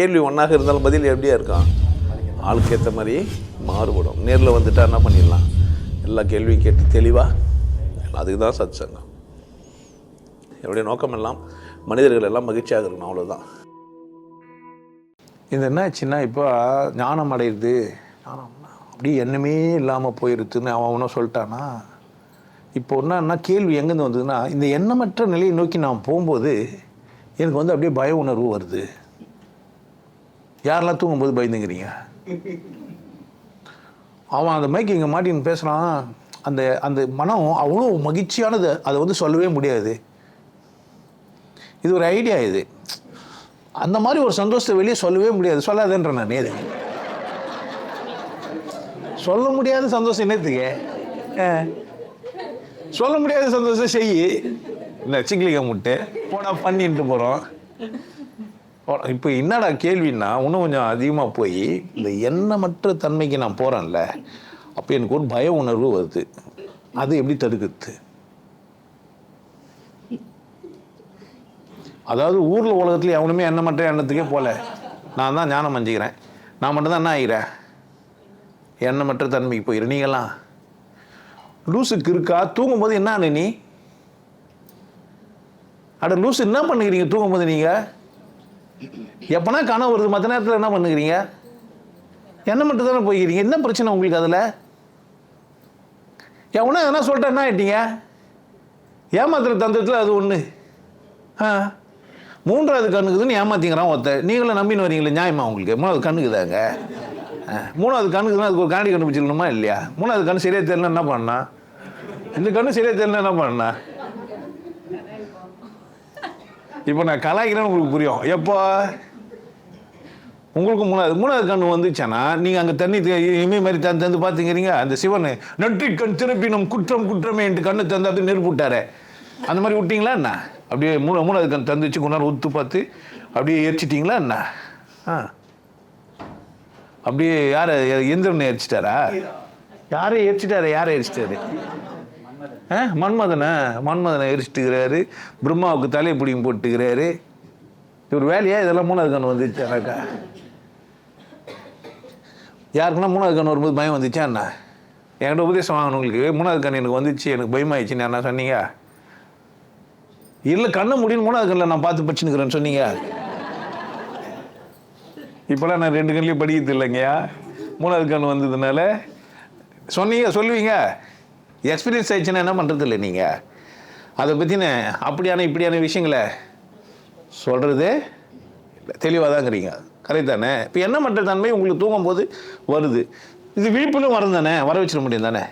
கேள்வி ஒன்றாக இருந்தாலும் பதில் எப்படியா இருக்கான் ஆளுக்கு ஏற்ற மாதிரி மாறுபடும். நேரில் வந்துட்டா என்ன பண்ணிடலாம்? எல்லா கேள்வியும் கேட்டு தெளிவாக அதுக்கு தான் சத் சங்கம் என்னுடைய நோக்கம் எல்லாம் மனிதர்கள் எல்லாம் மகிழ்ச்சியாக இருக்கணும் அவ்வளோதான் இது என்ன ஆச்சுன்னா இப்போ ஞானம் அடையுது. ஞானம் அப்படி எண்ணமே இல்லாமல் போயிருதுன்னு அவன் அவனும் சொல்லிட்டானா? இப்போ என்னன்னா கேள்வி எங்கேருந்து வந்ததுன்னா இந்த எண்ணமற்ற நிலையை நோக்கி நான் போகும்போது எனக்கு வந்து அப்படியே பய உணர்வு வருது. யாரெல்லாம் தூங்கும்போது பயந்துங்கிறீங்க? அவன் அந்த மைக்கு இங்கே மாட்டின்னு பேசுகிறான் அந்த அந்த மனம் அவ்வளோ மகிழ்ச்சியானது அதை வந்து சொல்லவே முடியாது. இது ஒரு ஐடியா இது. அந்த மாதிரி ஒரு சந்தோஷத்தை வெளியே சொல்லவே முடியாது. சொல்லாதேன்ற நான் நேரு. சொல்ல முடியாத சந்தோஷம் என்னத்துக்கு? ஆ. சொல்ல முடியாத சந்தோஷம் செய். இந்த சிங்கிலிக்க முட்டை. போனால் பண்ணிட்டு போகிறோம் இப்போ என்னடா கேள்வின்னா இன்னும் கொஞ்சம் அதிகமாக போய் இந்த எண்ணமற்ற தன்மைக்கு நான் போகிறேன்ல அப்போ எனக்கு ஒரு பய உணர்வு வருது. அது எப்படி தடுக்குது? அதாவது ஊரில் உலகத்துல எவனுமே எண்ணமற்ற எண்ணத்துக்கே போகல நான் தான் ஞானம் அஞ்சுக்கிறேன் நான் மட்டும்தான் என்ன ஆகிறேன் எண்ணமற்ற தன்மைக்கு போயிரு. நீங்களாம் லூசுக்கு இருக்கா? தூங்கும்போது என்ன ஆனு நீ? அட லூசு என்ன பண்ணுகிறீங்க தூங்கும்போது நீங்கள் எப்போனா கனவு வருது மற்ற நேரத்தில் என்ன பண்ணுகிறீங்க? என்ன மட்டும் தானே போய்க்கிறீங்க என்ன பிரச்சனை உங்களுக்கு அதில்? எவனா எதனா சொல்லிட்டா என்ன ஆயிட்டீங்க? ஏமாத்துற தந்திரத்தில் அது ஒன்று ஆ. மூன்றாவது கண்ணுக்குதுன்னு ஏமாத்திங்கிறான் ஒருத்தர் நீங்களும் நம்பின்னு வரீங்களே நியாயமா உங்களுக்கு? மூணாவது கண்ணுக்குதாங்க மூணாவது கண்ணுக்குதுன்னா அதுக்கு ஒரு காண்டி கண்டுபிடிச்சிக்கணுமா இல்லையா? மூணாவது கண்ணு சரியாக தெரியல என்ன பண்ணா? இந்த கண்ணு சரியாக தெரியல என்ன பண்ணா? இப்போ நான் கலாய்க்கிறேன்னு உங்களுக்கு புரியும். எப்போ? உங்களுக்கு மூணாவது மூணாவது கண் வந்துச்சுன்னா நீங்கள் அங்கே தண்ணி தெ- இமை மாதிரி தந்து தந்து பார்த்துக்கிறீங்க அந்த சிவன். நெற்றி கண் திருப்பினும் குற்றம் குற்றமே என்று கண்ணு தந்து அப்படி நெருப்பு விட்டாரே. அந்த மாதிரி விட்டிங்களா என்ன அப்படியே மூணு மூணாவது கண் தந்துச்சு கொஞ்ச நேரம் பார்த்து அப்படியே எரிச்சிட்டிங்களா என்ன ஆ. அப்படியே யாரை எந்திரனை எரிச்சிட்டாரா? யாரை எரிச்சிட்டாரு யாரை எரிச்சிட்டாரு? மன்மதனை மன்மதனை எரிச்சிட்டுக்கிறாரு. பிரம்மாவுக்கு தலையை பிடிங்கி போட்டுக்கிறாரு. இவர் வேலையா? இதெல்லாம் மூணாவது கண் வந்துச்சானாக்கா யாருக்குன்னா மூணாவது கண் வரும்போது பயம் வந்துச்சா என்ன? என்கிட்ட உபதேசம் வாங்கினவங்களுக்கு மூணாவது கண் எனக்கு வந்துச்சு. எனக்கு பயமாயிடுச்சுன்னு என்ன சொன்னீங்க? இல்லை கண்ணை முடியும் மூணாவது கண்ணில் நான் பார்த்து படிச்சுன்னுக்கிறேன்னு சொன்னீங்க. இப்போலாம் நான் ரெண்டு கண்ணிலையும் படிக்கிறது இல்லைங்கய்யா. மூணாவது கண் வந்ததுனால சொன்னீங்க சொல்லுவீங்க. எக்ஸ்பீரியன்ஸ் ஆயிடுச்சுன்னா என்ன பண்ணுறது இல்லை நீங்கள் அதை பற்றின அப்படியான இப்படியான விஷயங்களை சொல்கிறது தெளிவாக தாங்கிறீங்க கரெக்ட் தானே? இப்போ என்ன மற்ற தன்மை உங்களுக்கு தூங்கும்போது வருது? இது விழிப்பிலும் வரும் தானே? வர வச்சிட முடியும் தானே?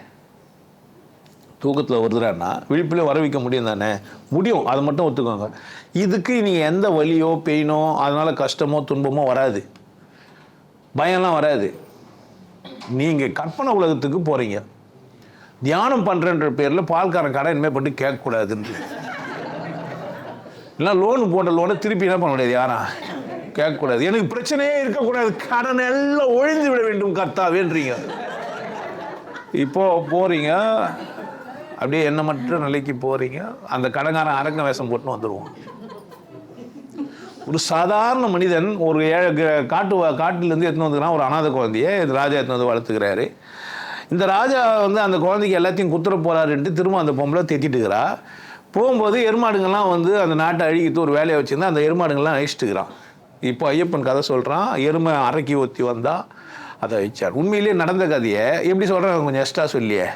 தூக்கத்தில் வருதுறான்னா விழிப்பிலும் வர வைக்க முடியும் தானே? முடியும். அதை மட்டும் ஒத்துக்கோங்க. இதுக்கு நீங்கள் எந்த வலியோ பெயினோ அதனால் கஷ்டமோ துன்பமோ வராது. பயம்லாம் வராது. நீங்கள் கற்பனை உலகத்துக்கு போகிறீங்க தியானம் பண்ணுறன்ற பேரில் பால்காரன் கடை இனிமேல் பண்ணி கேட்கக்கூடாதுன்னு. இல்லை லோனு போட்ட லோனை திருப்பி என்ன பண்ண முடியாது? யாரா? கேட்கக்கூடாது. எனக்கு பிரச்சனையே இருக்கக்கூடாது. கடன் எல்லாம் ஒழிந்து விட வேண்டும் கர்த்தாவேன்றீங்க இப்போ போகிறீங்க அப்படியே எண்ணமற்ற நிலைக்கு போகிறீங்க அந்த கடங்காரன் அரங்க வேஷம் போட்டு வந்துடுவோம் ஒரு சாதாரண மனிதன் ஒரு ஏழை காட்டு காட்டிலேருந்து எடுத்துன்னு வந்துக்கிறான். ஒரு அனாதை குழந்தைய ராஜா எடுத்துன்னு வந்து வளர்த்துக்கிறாரு. இந்த ராஜா வந்து அந்த குழந்தைக்கு எல்லாத்தையும் குத்துற போறாருன்ட்டு திரும்ப அந்த பொம்பளை தெத்திட்டுக்கிறா போகும்போது எருமாடுங்கள்லாம் வந்து அந்த நாட்டை அழிக்கிட்டு ஒரு வேலையை வச்சுருந்தா அந்த எருமாடுங்கள்லாம் அழிச்சிட்டுக்கிறான் இப்போ ஐயப்பன் கதை சொல்கிறான் எருமை அரைக்கி ஒத்தி வந்தால் அதை வச்சார் உண்மையிலேயே நடந்த கதையை எப்படி சொல்கிறாங்க கொஞ்சம் எக்ஸ்ட்ரா சொல்லியே.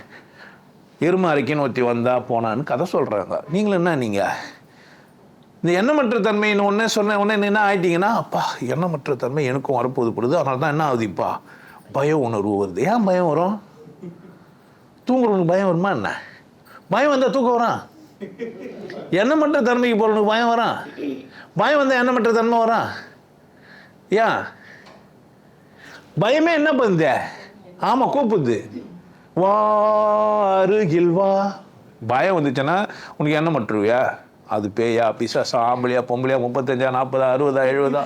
எருமை அரைக்கின்னு ஒத்தி வந்தா போனான்னு கதை சொல்கிறாங்க நீங்களும் என்ன நீங்கள் இந்த எண்ணமற்ற தன்மைன்னு ஒன்றே சொன்ன உடனே என்ன ஆயிட்டீங்கன்னா அப்பா எண்ணமற்ற தன்மை எனக்கும் வரப்போது படுது அதனால தான் என்ன ஆகுதுப்பா பயம் உணர்வு வருது. ஏன் பயம் வரும்? தூங்குறவனுக்கு பயம் வருமா என்ன? பயம் வந்தால் தூக்கம் வரான். எண்ணமற்ற தன்மைக்கு போகிறவனுக்கு பயம் வரான். பயம் வந்தால் எண்ணமற்ற தன்மை வரான். ஏன் பயமே என்ன பண்ணுது ஆமாம் கூப்பிடுது வா அருகில் வா. பயம் வந்துச்சுன்னா உனக்கு என்ன மட்டுருவியா அது பேயா பிசாசா ஆம்பளையா பொம்பளையா முப்பத்தஞ்சா நாற்பதா அறுபதா எழுபதா?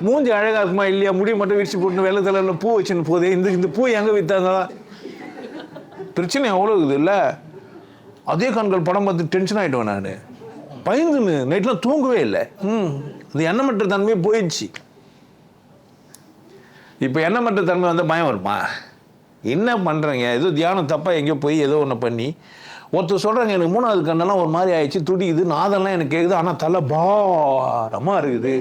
மூஞ்சி அழகா இருக்குமா இல்லையா? முடி மட்டும் விரிச்சு போட்டு வெள்ளை தலையில் பூ வச்சுன்னு போதே இந்த இந்த பூ எங்கே விற்றாங்களா பிரச்சனை எவ்வளோ இருக்குது இல்லை அதே கண்கள் படம் பார்த்து டென்ஷன் ஆகிட்டேன் நான். பயந்துன்னு நைட்லாம் தூங்கவே இல்லை. ம். இந்த எண்ணமற்ற தன்மையே போயிடுச்சு. இப்போ என்ன பண்ணுற தன்மை வந்து பயம் வருமா? என்ன பண்ணுறீங்க ஏதோ தியானம் தப்பாக எங்கேயோ போய் ஏதோ ஒன்று பண்ணி ஒருத்தர் சொல்கிறாங்க எனக்கு மூணாவது கண்ணெல்லாம் ஒரு மாதிரி ஆயிடுச்சு துடிக்குது நாதெல்லாம் எனக்கு கேட்குது ஆனால் தலை பாரமாக இருக்குது.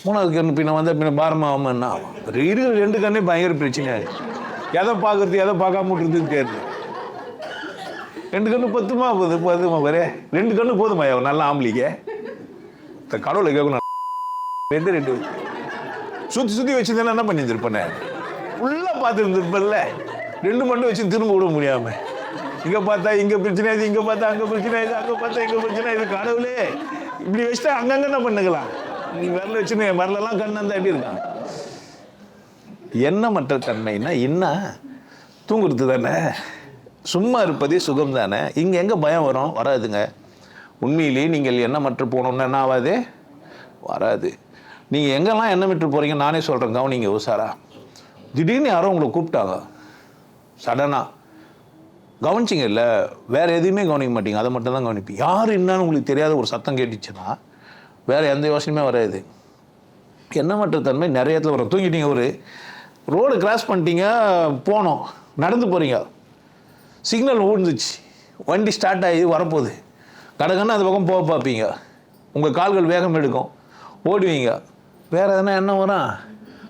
மூணாவது கண்ணு பின்ன வந்து பின்ன பாரமாகனா இருக்கிற ரெண்டு கண்ணே பயங்கர பிரச்சனை எதை பார்க்கறது எதை பார்க்காம விட்டுருதுன்னு கேட்டு ரெண்டு கண்ணு பத்துமா போகுது? பத்துமா பாரு ரெண்டு கண்ணு போதுமா ஒரு நல்ல ஆம்பளிக்க இந்த கடவுளை கேட்கணும். ரெண்டு ரெண்டு. சுற்றி சுற்றி வச்சுருந்தேன் என்ன பண்ணியிருந்திருப்பேன்? ஃபுல்லாக பார்த்துருந்துருப்பேன்ல. ரெண்டு மட்டும் வச்சு திரும்ப விட முடியாம. இங்கே பார்த்தா இங்கே பிரச்சனை இது இங்கே பார்த்தா அங்கே பிரச்சனை இது அங்கே பார்த்தா இங்கே பிரச்சனை இது கடவுளே இப்படி வச்சுட்டா அங்கங்கே என்ன பண்ணுக்கலாம்? நீ விரல வச்சுன்னு விரலெல்லாம் கண்ணு அந்த எப்படி இருக்கான்? எண்ணமற்ற தன்மைன்னா என்ன? தூங்குறது தானே. சும்மா இருப்பதே சுகம் தானே. இங்கே எங்கே பயம் வரும்? வராதுங்க. உண்மையிலேயே நீங்கள் எண்ணமற்று போகணுன்னு என்ன ஆகாது வராது. நீங்கள் எங்கெல்லாம் எண்ணமிட்டு போகிறீங்க நானே சொல்கிறேன் நீங்கள் உஷாரா. திடீர்னு யாரோ உங்களை கூப்பிட்டாங்க. சடனாக கவனிச்சிங்க இல்லை வேறு எதுவுமே கவனிக்க மாட்டீங்க. அதை மட்டும் தான் கவனிப்பீங்க. யார் என்னன்னு உங்களுக்கு தெரியாத ஒரு சத்தம் கேட்டுச்சுன்னா வேறு எந்த யோசனையுமே வராது. எண்ணமற்ற தன்மை நிறைய இடத்துல வரும். தூங்கிட்டீங்க ஒரு ரோடு கிராஸ் பண்ணிட்டீங்க போனோம். நடந்து போகிறீங்க சிக்னல் விழுந்துச்சு வண்டி ஸ்டார்ட் ஆகி வரப்போகுது. கடகன்னு அந்த பக்கம் போக பார்ப்பீங்க. உங்கள் கால்கள் வேகம் எடுக்கும். ஓடுவீங்க. வேறு எதனா என்ன வரும்?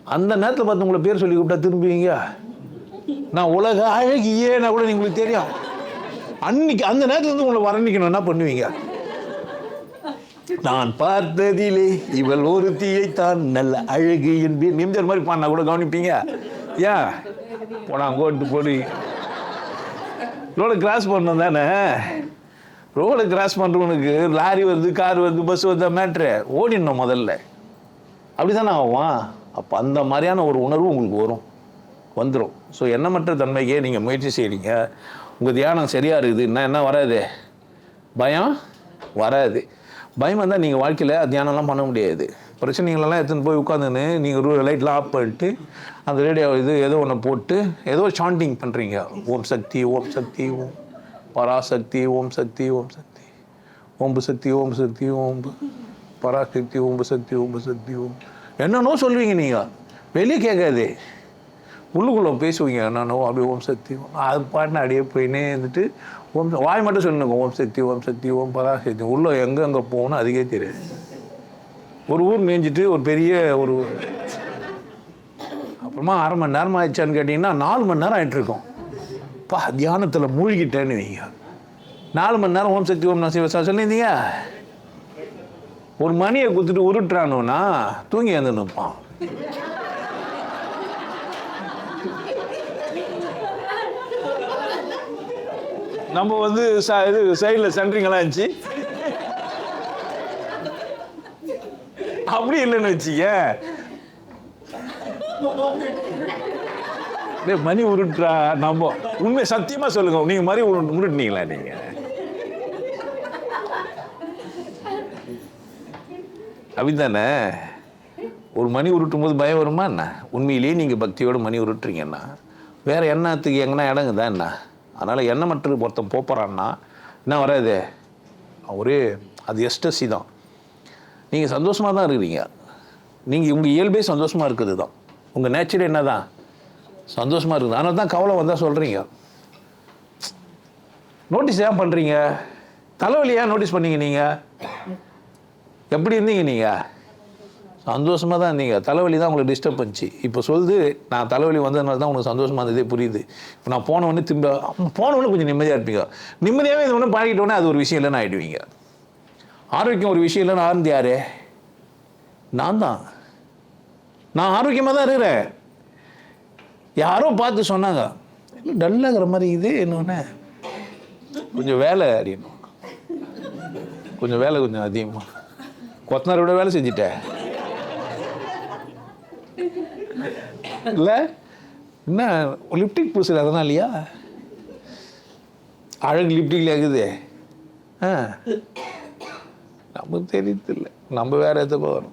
அந்த நேரத்தில் பார்த்து உங்களை பேர் சொல்லி கூப்பிட்டா திரும்புவீங்க? நான் உலக அழகியேன்னா கூட உங்களுக்கு தெரியும். அன்னைக்கு அந்த நேரத்தில் வந்து உங்களை வர்ணிக்கணும். என்ன பண்ணுவீங்க? நான் பார்த்ததிலே இவள் ஒரு தான் நல்ல அழகு என்பேன் நிமிஞ்சர் மாதிரி பாடினா கூட கவனிப்பீங்க. ஏன் போனா கோட்டு போடி. ரோடு கிராஸ் பண்ணோம் தானே? ரோடு கிராஸ் பண்ணுறவனுக்கு லாரி வருது கார் வருது பஸ் வருது மேட்ரு ஓடிடணும் முதல்ல. அப்படி தானே ஆகும்? அப்போ அந்த மாதிரியான ஒரு உணர்வு உங்களுக்கு வரும். வந்துடும் ஸோ எண்ணமற்ற தன்மைக்கே நீங்கள் முயற்சி செய்கிறீங்க உங்கள் தியானம் சரியாக இருக்குது. என்ன என்ன வராது? பயம்? வராது. பயம் வந்தால் நீங்கள் வாழ்க்கையில் தியானம்லாம் பண்ண முடியாது. பிரச்சனைகளெல்லாம் எடுத்துன்னு போய் உட்காந்துன்னு நீங்கள் லைட்லாம் ஆஃப் பண்ணிட்டு அந்த ரேடியோ இது ஏதோ ஒன்று போட்டு ஏதோ சாண்டிங் பண்ணுறீங்க ஓம் சக்தி ஓம் சக்தி ஓம் பராசக்தி ஓம் சக்தி ஓம் சக்தி. ஓம்பு சக்தி ஓம் சக்தி ஓம்பு. பராசக்தி ஓம்பு சக்தி ஓம்பு சக்தி ஓம் என்னென்னோ சொல்லுவீங்க நீங்கள் வெளியே கேட்காது. உள்ளுக்குள்ளே பேசுவீங்க என்னென்னோ அப்படியே ஓம் சக்தி அது பாட்டின அப்படியே போயினே இருந்துட்டு ஓம் வாய் மட்டும் சொல்லுங்க ஓம் சக்தி ஓம் சக்தி ஓம் பராசக்தி. உள்ளே எங்கே எங்கே போகணும் அதுக்கே தெரியாது. ஒரு ஊர் மேய்ஞ்சிட்டு ஒரு பெரிய ஒரு அப்புறமா அரை மணி நேரம் ஆயிடுச்சான்னு கேட்டிங்கன்னா நாலு மணி நேரம் ஆயிட்டு பா தியானத்தில் மூழ்கிட்டேன்னு வைங்க. நாலு மணி நேரம் ஓம் சக்தி ஓம் நான் சிவசா சொல்லியிருந்தீங்க. ஒரு மணியை குத்துட்டு உருட்டுறானுன்னா தூங்கி வந்து நம்ம வந்து ச- இது சைடில் சென்ட்ரிங்கெல்லாம் இருந்துச்சு. அப்படி இல்லைன்னு வச்சுக்க மணி உருட்டுறா நம்ம. உண்மை சத்தியமா சொல்லுங்க. நீங்க மாதிரி உருட்டுனீங்களா நீங்க? அப்படிதானே ஒரு மணி உருட்டும் போது பயம் வருமா என்ன? உண்மையிலேயே நீங்கள் பக்தியோடு மணி உருட்டுறீங்கன்னா வேற என்னத்துக்கு எங்கன்னா இடங்குதா என்ன? அதனால எண்ணமற்ற ஒருத்தன் போகிறான்னா என்ன வராது? ஒரே அது எஸ்டசி தான். நீங்கள் சந்தோஷமாக தான் இருக்கிறீங்க. நீங்கள் உங்கள் இயல்பே சந்தோஷமாக இருக்குது தான் உங்கள் நேச்சர் என்ன தான் சந்தோஷமாக இருக்குது. ஆனால் தான் கவலை வந்தால் சொல்கிறீங்க நோட்டீஸ் ஏன் பண்ணுறீங்க தலைவலி ஏன் நோட்டீஸ் பண்ணீங்க நீங்கள் எப்படி இருந்தீங்க நீங்கள் சந்தோஷமாக தான் இருந்தீங்க தலைவலி தான் உங்களுக்கு டிஸ்டர்ப் பண்ணிச்சு. இப்போ சொல்லுது நான் தலைவலி வந்ததுனால தான் உங்களுக்கு சந்தோஷமாக இருந்ததே புரியுது. இப்போ நான் போனவொடனே திரும்ப போனவொடனே கொஞ்சம் நிம்மதியாக இருப்பீங்க. நிம்மதியாகவே இது ஒன்று பழகிட்ட அது ஒரு விஷயம் இல்லைன்னு ஆகிடுவீங்க ஆரோக்கியம் ஒரு விஷயம் இல்லைன்னு ஆரம்பி யாரு? நான் தான். நான் ஆரோக்கியமாக தான் இருக்கிறேன். யாரோ பார்த்து சொன்னாங்க டல்லாகிற மாதிரி இது? என்னொன்னே கொஞ்சம் வேலை அப்படின்னு கொஞ்சம் வேலை கொஞ்சம் அதிகமாக கொத்தனார் விட வேலை செஞ்சுட்டேன். இல்லை? என்ன லிப்டிக் பூசல அதனாலயா? அழகு லிப்டிக்ல இருக்குது. ஆ. நமக்கு தெரியதில்லை நம்ம வேற எதை போகணும்?